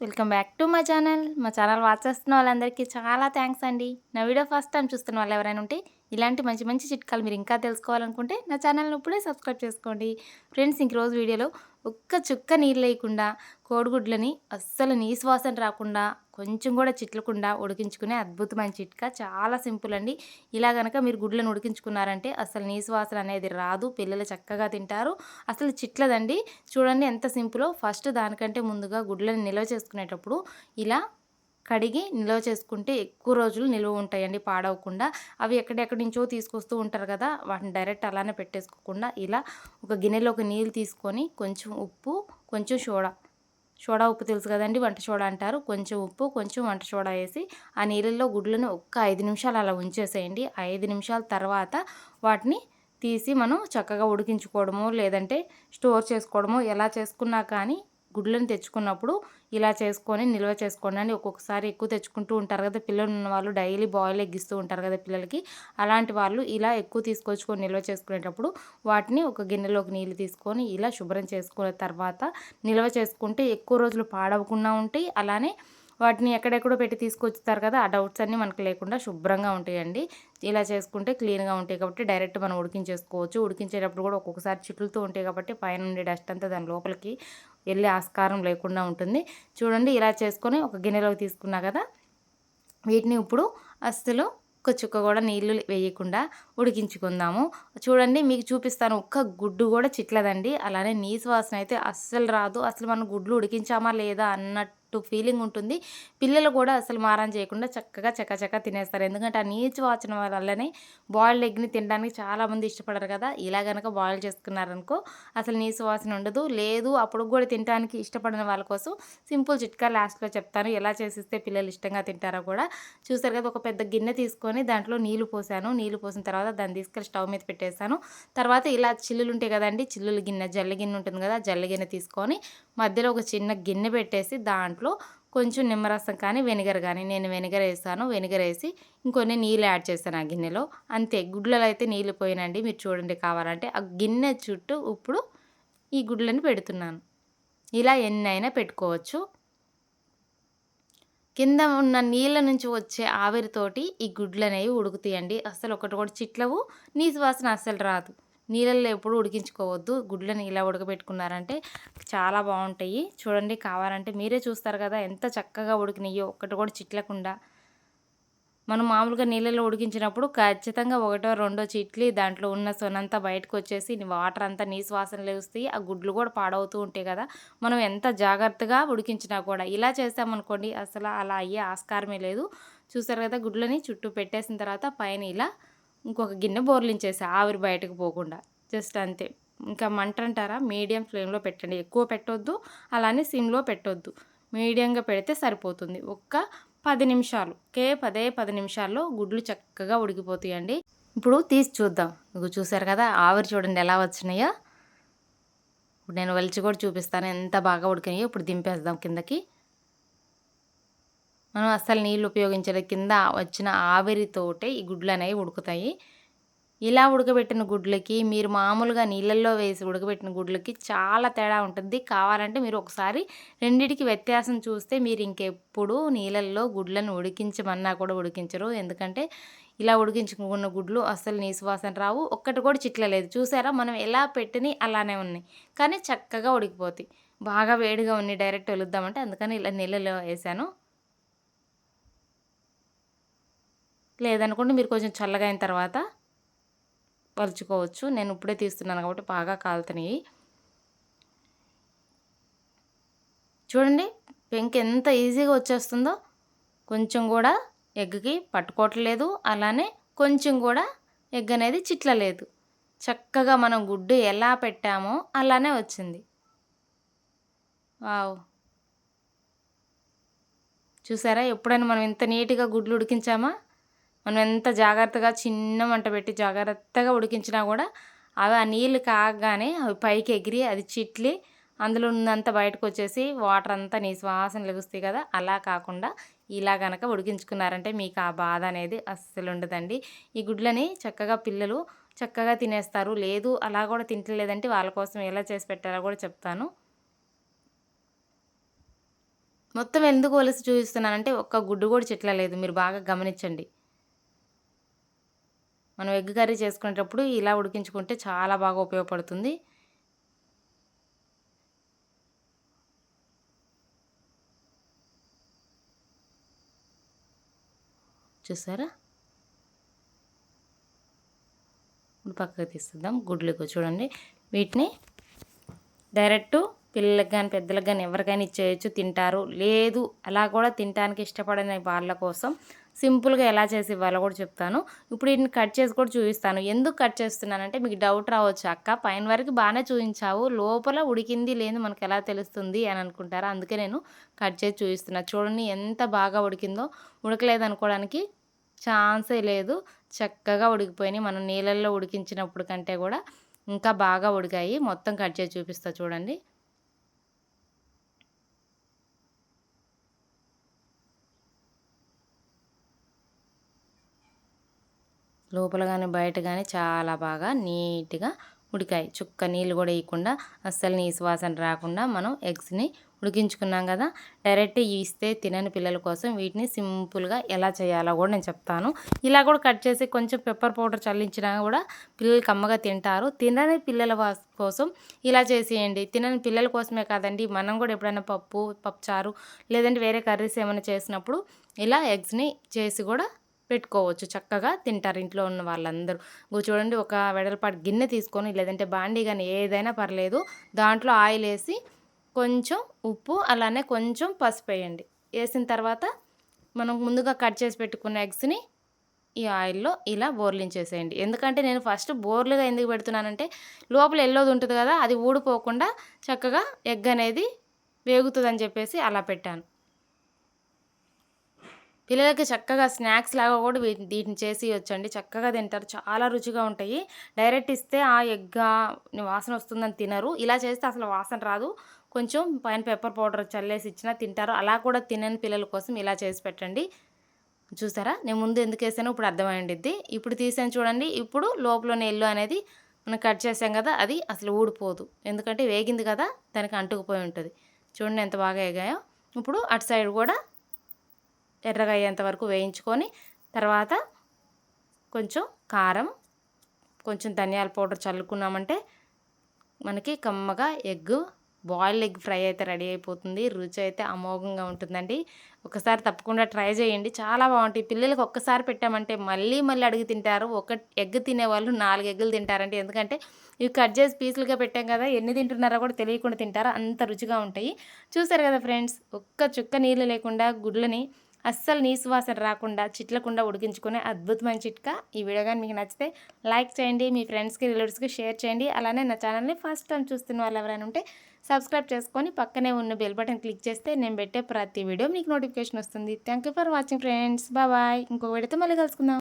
Welcome back to మా channel. మా channel watch చేస్తున్న వాళ్ళందరికీ చాలా థ్యాంక్స్ అండి. నా వీడియో ఫస్ట్ టైం చూస్తున్న వాళ్ళు ఎవరైనా ఉంటే ఇలాంటి మంచి మంచి చిట్కాలు మీరు ఇంకా తెలుసుకోవాలనుకుంటే నా ఛానల్ని ఇప్పుడే సబ్స్క్రైబ్ చేసుకోండి. ఫ్రెండ్స్ ఇంక రోజు వీడియోలో ఒక్క చుక్క నీళ్ళు లేకుండా కోడిగుడ్లని అస్సలు నీసు వాసన రాకుండా కొంచెం కూడా చిట్లకుండా ఉడికించుకునే అద్భుతమైన చిట్కా. చాలా సింపుల్ అండి. ఇలా కనుక మీరు గుడ్లను ఉడికించుకున్నారంటే అసలు నీసు వాసన అనేది రాదు. పిల్లలు చక్కగా తింటారు. అసలు చిట్లదండి. చూడండి ఎంత సింపులో. ఫస్ట్ దానికంటే ముందుగా గుడ్లను నిల్వ చేసుకునేటప్పుడు ఇలా కడిగి నిల్వ చేసుకుంటే ఎక్కువ రోజులు నిల్వ ఉంటాయండి పాడవకుండా. అవి ఎక్కడెక్కడి నుంచో తీసుకొస్తూ ఉంటారు కదా. వాటిని డైరెక్ట్ అలానే పెట్టేసుకోకుండా ఇలా ఒక గిన్నెలోకి నీళ్ళు తీసుకొని కొంచెం ఉప్పు కొంచెం సోడా సోడా ఉప్పు తెలుసు కదండి వంట సోడా అంటారు. కొంచెం ఉప్పు కొంచెం వంట సోడా వేసి ఆ నీళ్ళల్లో గుడ్లను ఒక్క ఐదు నిమిషాలు అలా ఉంచేసేయండి. ఐదు నిమిషాల తర్వాత వాటిని తీసి మనం చక్కగా ఉడికించుకోవడము లేదంటే స్టోర్ చేసుకోవడము ఎలా చేసుకున్నా కానీ గుడ్లను తెచ్చుకున్నప్పుడు ఇలా చేసుకొని నిల్వ చేసుకోండి అని ఒక్కొక్కసారి ఎక్కువ తెచ్చుకుంటూ ఉంటారు కదా. పిల్లలు ఉన్న వాళ్ళు డైలీ బాయిల్ ఎగ్గిస్తూ ఉంటారు కదా పిల్లలకి. అలాంటి వాళ్ళు ఇలా ఎక్కువ తీసుకొచ్చుకొని నిల్వ చేసుకునేటప్పుడు వాటిని ఒక గిన్నెలోకి నీళ్ళు తీసుకొని ఇలా శుభ్రం చేసుకున్న తర్వాత నిల్వ చేసుకుంటే ఎక్కువ రోజులు పాడవకుండా ఉంటాయి. అలానే వాటిని ఎక్కడెక్కడో పెట్టి తీసుకొచ్చుతారు కదా ఆ డౌట్స్ అన్నీ మనకు లేకుండా శుభ్రంగా ఉంటాయండి. ఇలా చేసుకుంటే క్లీన్గా ఉంటాయి కాబట్టి డైరెక్ట్ మనం ఉడికించేసుకోవచ్చు. ఉడికించేటప్పుడు కూడా ఒక్కొక్కసారి చిట్లుతూ ఉంటాయి కాబట్టి పైన ఉండే డస్ట్ అంతా దాని లోపలికి వెళ్ళే ఆస్కారం లేకుండా ఉంటుంది. చూడండి ఇలా చేసుకొని ఒక గిన్నెలోకి తీసుకున్నా కదా వీటిని ఇప్పుడు అస్సలు ఒక్క చుక్క కూడా నీళ్ళు వేయకుండా ఉడికించుకుందాము. చూడండి మీకు చూపిస్తాను ఒక్క గుడ్డు కూడా చిట్లదండి. అలానే నీసు వాసన అయితే అస్సలు రాదు. అసలు మనం గుడ్లు ఉడికించామా లేదా అన్నట్టు ఫీలింగ్ ఉంటుంది. పిల్లలు కూడా అసలు మారం చేయకుండా చక్కగా చక్కచక్క తినేస్తారు. ఎందుకంటే ఆ నీచు వాచన వల్లనే బాయిల్డ్ ఎగ్ని తినడానికి చాలామంది ఇష్టపడరు కదా. ఇలా కనుక బాయిల్ చేసుకున్నారనుకో అసలు నీచు వాసన ఉండదు. లేదు అప్పుడు కూడా తినడానికి ఇష్టపడిన వాళ్ళ కోసం సింపుల్ చిట్కా లాస్ట్లో చెప్తాను. ఎలా చేసిస్తే పిల్లలు ఇష్టంగా తింటారో కూడా చూసారు కదా. ఒక పెద్ద గిన్నె తీసుకొని దాంట్లో నీళ్ళు పోసాను. నీళ్ళు పోసిన తర్వాత దాన్ని తీసుకెళ్ళి స్టవ్ మీద పెట్టేశాను. తర్వాత ఇలా చిల్లులు ఉంటాయి కదండి చిల్లులు గిన్నె జల్ల గిన్నె ఉంటుంది కదా జల్ల గిన్నె తీసుకొని మధ్యలో ఒక చిన్న గిన్నె పెట్టేసి దాంట్లో దాంట్లో కొంచెం నిమ్మరసం కానీ వెనిగర్ కానీ నేను వెనిగర్ వేసాను వెనిగర్ వేసి ఇంకొన్ని నీళ్ళు యాడ్ చేశాను ఆ గిన్నెలో. అంతే. గుడ్లలో అయితే నీళ్ళు పోయినండి. మీరు చూడండి కావాలంటే. ఆ గిన్నె చుట్టూ ఇప్పుడు ఈ గుడ్లని పెడుతున్నాను. ఇలా ఎన్ని అయినా పెట్టుకోవచ్చు. కింద ఉన్న నీళ్ళ నుంచి వచ్చే ఆవిరితోటి ఈ గుడ్లు అనేవి ఉడుకుతాయండి. అసలు ఒకటి కూడా చిట్లవు. నీ వాసన అస్సలు రాదు. నీళ్ళల్లో ఎప్పుడు ఉడికించుకోవద్దు. గుడ్లని ఇలా ఉడకబెట్టుకున్నారంటే చాలా బాగుంటాయి. చూడండి కావాలంటే మీరే చూస్తారు కదా ఎంత చక్కగా ఉడికినాయో. ఒక్కటి కూడా చిట్లకుండా. మనం మామూలుగా నీళ్ళలో ఉడికించినప్పుడు ఖచ్చితంగా ఒకటో రెండో చిట్లి దాంట్లో ఉన్న సొనంతా బయటకు వచ్చేసి వాటర్ అంతా నీ వాసన లేస్తాయి ఆ గుడ్లు కూడా పాడవుతూ ఉంటాయి కదా. మనం ఎంత జాగ్రత్తగా ఉడికించినా కూడా. ఇలా చేసామనుకోండి అసలు అలా అయ్యే ఆస్కారమే లేదు. చూసారు కదా గుడ్లని చుట్టూ పెట్టేసిన తర్వాత పైన ఇలా ఇంకొక గిన్నె బోర్లించేసి ఆవిరి బయటకు పోకుండా. జస్ట్ అంతే. ఇంకా మంట అంటారా? మీడియం ఫ్లేమ్లో పెట్టండి. ఎక్కువ పెట్టొద్దు అలానే సిమ్లో పెట్టొద్దు. మీడియంగా పెడితే సరిపోతుంది. ఒక్క పది నిమిషాలు. కే పదే పది నిమిషాల్లో గుడ్లు చక్కగా ఉడికిపోతాయండి. ఇప్పుడు తీసి చూద్దాం. నువ్వు చూసారు కదా ఆవిరి చూడండి ఎలా వచ్చినాయో. ఇప్పుడు నేను వలిచి కూడా చూపిస్తాను. ఎంత బాగా ఉడికినాయో ఇప్పుడు దింపేద్దాం కిందకి. మనం అస్సలు నీళ్ళు ఉపయోగించడం కింద వచ్చిన ఆవిరితోటే ఈ గుడ్లు అనేవి ఉడుకుతాయి. ఇలా ఉడకబెట్టిన గుడ్లకి మీరు మామూలుగా నీళ్ళల్లో వేసి ఉడకబెట్టిన గుడ్లకి చాలా తేడా ఉంటుంది. కావాలంటే మీరు ఒకసారి రెండిటికి వ్యత్యాసం చూస్తే మీరు ఇంకెప్పుడు నీళ్ళల్లో గుడ్లను ఉడికించమన్నా కూడా ఉడికించరు. ఎందుకంటే ఇలా ఉడికించుకున్న గుడ్లు అస్సలు నీసువాసన రావు. ఒక్కటి కూడా చిట్లలేదు. చూసారా? మనం ఎలా పెట్టిని అలానే ఉన్నాయి. కానీ చక్కగా ఉడికిపోతాయి. బాగా వేడిగా ఉన్నాయి. డైరెక్ట్ వెలుద్దామంటే అందుకని ఇలా నీళ్ళలో వేసాను. లేదనుకుంటే మీరు కొంచెం చల్లగా అయిన తర్వాత పలుచుకోవచ్చు నేను ఇప్పుడే తీస్తున్నాను కాబట్టి బాగా కాలుతున్నాయి చూడండి పెంక్ ఎంత ఈజీగా వచ్చేస్తుందో. కొంచెం కూడా ఎగ్కి పట్టుకోవట్లేదు. అలానే కొంచెం కూడా ఎగ్ అనేది చిట్లలేదు. చక్కగా మనం గుడ్డు ఎలా పెట్టామో అలానే వచ్చింది. వావ్! చూసారా? ఎప్పుడైనా మనం ఇంత నీట్గా గుడ్లు ఉడికించామా? మనం ఎంత జాగ్రత్తగా చిన్న మంట పెట్టి జాగ్రత్తగా ఉడికించినా కూడా అవి ఆ నీళ్ళు కాగానే అవి పైకి ఎగిరి అది చిట్లి అందులో ఉన్నంత బయటకు వచ్చేసి వాటర్ అంతా నీ శ్వాసన లెగుస్తాయి కదా అలా కాకుండా ఇలా కనుక ఉడికించుకున్నారంటే మీకు ఆ బాధ అనేది అస్సలు ఉండదండి. ఈ గుడ్లని చక్కగా పిల్లలు చక్కగా తినేస్తారు. లేదు అలా కూడా తింటలేదంటే వాళ్ళ కోసం ఎలా చేసి పెట్టారో కూడా చెప్తాను. మొత్తం ఎందుకు వలసి చూపిస్తున్నానంటే ఒక్క గుడ్డు కూడా చెట్ల లేదు. మీరు బాగా గమనించండి. మనం ఎగ్ కర్రీ చేసుకునేటప్పుడు ఇలా ఉడికించుకుంటే చాలా బాగా ఉపయోగపడుతుంది. చూసారా? ఇప్పుడు పక్కకు తీస్తుందాం గుడ్లకు చూడండి. వీటిని డైరెక్ట్ పిల్లలకు కానీ పెద్దలకు కానీ ఎవరికైనా ఇచ్చేయచ్చు తింటారు. లేదు అలా కూడా తినడానికి ఇష్టపడని వాళ్ళ కోసం సింపుల్గా ఎలా చేసి ఇవ్వాలో కూడా చెప్తాను. ఇప్పుడు వీటిని కట్ చేసి కూడా చూపిస్తాను. ఎందుకు కట్ చేస్తున్నానంటే మీకు డౌట్ రావచ్చు అక్క. పైన వరకు బాగానే చూపించావు. లోపల ఉడికింది లేదు మనకు ఎలా తెలుస్తుంది అని అనుకుంటారా? అందుకే నేను కట్ చేసి చూపిస్తున్నా. చూడండి ఎంత బాగా ఉడికిందో. ఉడకలేదు అనుకోవడానికి ఛాన్సే లేదు. చక్కగా ఉడికిపోయినాయి. మనం నీళ్ళల్లో ఉడికించినప్పుడు కంటే కూడా ఇంకా బాగా ఉడికాయి. మొత్తం కట్ చేసి చూపిస్తా చూడండి. లోపల కానీ బయట కానీ చాలా బాగా నీట్గా ఉడికాయి. చుక్క నీళ్ళు కూడా వేయకుండా అస్సలు నీ వాసన రాకుండా మనం ఎగ్స్ని ఉడికించుకున్నాం కదా. డైరెక్ట్ ఇస్తే తినని పిల్లల కోసం వీటిని సింపుల్గా ఎలా చేయాలో కూడా నేను చెప్తాను. ఇలా కూడా కట్ చేసి కొంచెం పెప్పర్ పౌడర్ చల్లించినా కూడా పిల్లలు కమ్మగా తింటారు. తినని పిల్లల కోసం ఇలా చేసేయండి. తినని పిల్లల కోసమే కాదండి. మనం కూడా ఎప్పుడైనా పప్పు పప్పుచారు లేదంటే వేరే కర్రీస్ ఏమైనా చేసినప్పుడు ఇలా ఎగ్స్ని చేసి కూడా పెట్టుకోవచ్చు చక్కగా తింటారు ఇంట్లో ఉన్న వాళ్ళందరూ. చూడండి ఒక వెడల్పాటి గిన్నె తీసుకొని లేదంటే బాండీ కానీ ఏదైనా పర్లేదు దాంట్లో ఆయిల్ వేసి కొంచెం ఉప్పు అలానే కొంచెం పసుపు వేయండి. వేసిన తర్వాత మనం ముందుగా కట్ చేసి పెట్టుకున్న ఎగ్స్ని ఈ ఆయిల్లో ఇలా బోర్లించేసేయండి. ఎందుకంటే నేను ఫస్ట్ బోర్లుగా ఎందుకు పెడుతున్నానంటే లోపల ఎల్లోది ఉంటుంది కదా అది ఊడిపోకుండా చక్కగా ఎగ్ అనేది వేగుతుందని చెప్పేసి అలా పెట్టాను. పిల్లలకి చక్కగా స్నాక్స్ లాగా కూడా వీటిని చేసి వచ్చండి. చక్కగా తింటారు. చాలా రుచిగా ఉంటాయి. డైరెక్ట్ ఇస్తే ఆ ఎగ్ వాసన వస్తుందని తినరు. ఇలా చేస్తే అసలు వాసన రాదు. కొంచెం పైన పెప్పర్ పౌడర్ చల్లేసి ఇచ్చినా తింటారు. అలా కూడా తినని పిల్లల కోసం ఇలా చేసి పెట్టండి. చూసారా? నేను ముందు ఎందుకు వేసానో ఇప్పుడు అర్థమైండిద్ది. ఇప్పుడు తీసాను చూడండి. ఇప్పుడు లోపలనే ఎల్లు అనేది మనం కట్ చేసాం కదా అది అసలు ఊడిపోదు. ఎందుకంటే వేగింది కదా దానికి అంటుకుపోయి ఉంటుంది. చూడండి ఎంత బాగా ఎగాయో ఇప్పుడు అటు సైడ్ కూడా ఎర్రగా అయ్యేంత వరకు వేయించుకొని తర్వాత కొంచెం కారం కొంచెం ధనియాల పౌడర్ చల్లుకున్నామంటే మనకి కమ్మగా ఎగ్ బాయిల్డ్ ఎగ్ ఫ్రై అయితే రెడీ అయిపోతుంది. రుచి అయితే అమోఘంగా ఉంటుందండి. ఒకసారి తప్పకుండా ట్రై చేయండి. చాలా బాగుంటాయి. పిల్లలకి ఒక్కసారి పెట్టామంటే మళ్ళీ మళ్ళీ అడిగి తింటారు. ఒక ఎగ్ తినేవాళ్ళు నాలుగు ఎగ్గులు తింటారంటే ఎందుకంటే ఇవి కట్ చేసి పీసులుగా పెట్టాం కదా ఎన్ని తింటున్నారో కూడా తెలియకుండా తింటారు. అంత రుచిగా ఉంటాయి. చూసారు కదా ఫ్రెండ్స్ ఒక్క చుక్క నీళ్ళు లేకుండా గుడ్లని అస్సలు నీసు వాసన రాకుండా చిట్లకుండా ఉడికించుకునే అద్భుతమైన చిట్కా ఈ వీడియో కానీ మీకు నచ్చితే లైక్ చేయండి మీ ఫ్రెండ్స్కి రిలేటివ్స్కి షేర్ చేయండి. అలానే నా ఛానల్ని ఫస్ట్ టైం చూస్తున్న వాళ్ళు ఎవరైనా ఉంటే సబ్స్క్రైబ్ చేసుకొని పక్కనే ఉన్న బెల్ బటన్ క్లిక్ చేస్తే నేను పెట్టే ప్రతి వీడియో మీకు నోటిఫికేషన్ వస్తుంది. Thank for watching friends bye ఇంకో వీడియోతో మళ్ళీ కలుసుకుందాం.